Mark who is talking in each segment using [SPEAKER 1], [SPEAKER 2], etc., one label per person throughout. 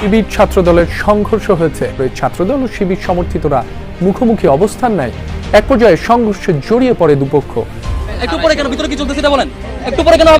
[SPEAKER 1] শিবির ছাত্র দলের সংঘর্ষ হয়েছে। ওই ছাত্রদল ও শিবির সমর্থিতরা মুখোমুখি অবস্থান নেয়। এক পর্যায়ে সংঘর্ষে জড়িয়ে পড়ে দুপক্ষ।
[SPEAKER 2] একটু পরে কেন? ভিতরে কি চলতেছে বলেন। একটু পরে কেন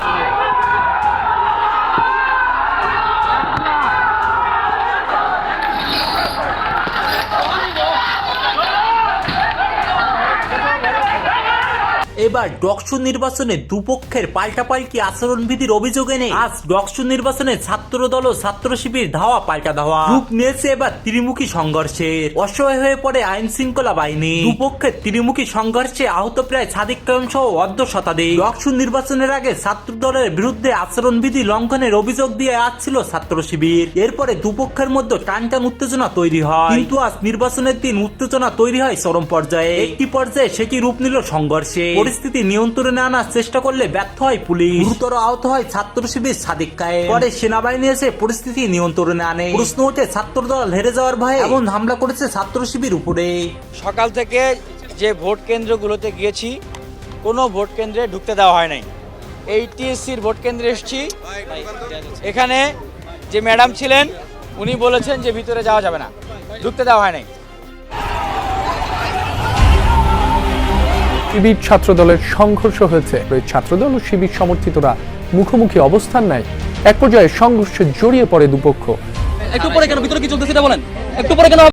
[SPEAKER 3] এবার ডকসু নির্বাচনে দুপক্ষের পাল্টাপাল্টি আচরণবিধির অভিযোগ এনে আজ ডকসু নির্বাচনে ছাত্র দল ও ছাত্র শিবির ধাওয়া পাল্টা ধাওয়া। রূপ নিয়েছে এবার ত্রিমুখী সংঘর্ষের। অসহায় হয়ে পড়ে আইন শৃঙ্খলা বাহিনী। দুপক্ষের ত্রিমুখী সংঘর্ষে আহত প্রায় সাদিক কায়ম সহ অর্ধ শতাধিক। ডকসু নির্বাচনের আগে ছাত্র দলের বিরুদ্ধে আচরণবিধি লঙ্ঘনের অভিযোগ দিয়ে আসছিল ছাত্র শিবির এরপরে দুপক্ষের মধ্যে টানটান উত্তেজনা তৈরি হয়। কিন্তু আজ নির্বাচনের দিন উত্তেজনা তৈরি হয় চরম পর্যায়ে। একটি পর্যায়ে সেটি রূপ নিল সংঘর্ষে। পরিস্থিতি নিয়ন্ত্রণে আনার চেষ্টা করলে ব্যর্থ হয় পুলিশ। গুরুতর আহত হয় ছাত্র শিবির সাদিক পরে সেনাবাহিনী এসে পরিস্থিতি নিয়ন্ত্রণে আনে। প্রশ্ন ওঠে, ছাত্র দল হেরে যাওয়ার ভয়ে এমন হামলা করেছে ছাত্র শিবির উপরে।
[SPEAKER 4] সকাল থেকে যে ভোট কেন্দ্রগুলোতে গিয়েছি, কোনো ভোট কেন্দ্রে ঢুকতে দেওয়া হয় নাই। এই টিএসসির ভোট কেন্দ্রে এসেছি। এখানে যে ম্যাডাম ছিলেন, উনি বলেছেন যে ভিতরে যাওয়া যাবে না। ঢুকতে দেওয়া হয় নাই।
[SPEAKER 1] শিবির ছাত্রদলের সংঘর্ষ হয়েছে। ওই ছাত্রদল ও শিবির সমর্থিতরা মুখোমুখি অবস্থান নেয়। এক পর্যায়ে সংঘর্ষে জড়িয়ে পড়ে দুপক্ষ।
[SPEAKER 2] একটু পরে কেন? ভিতরে কি চলতেছে সেটা বলেন। একটু পরে কেন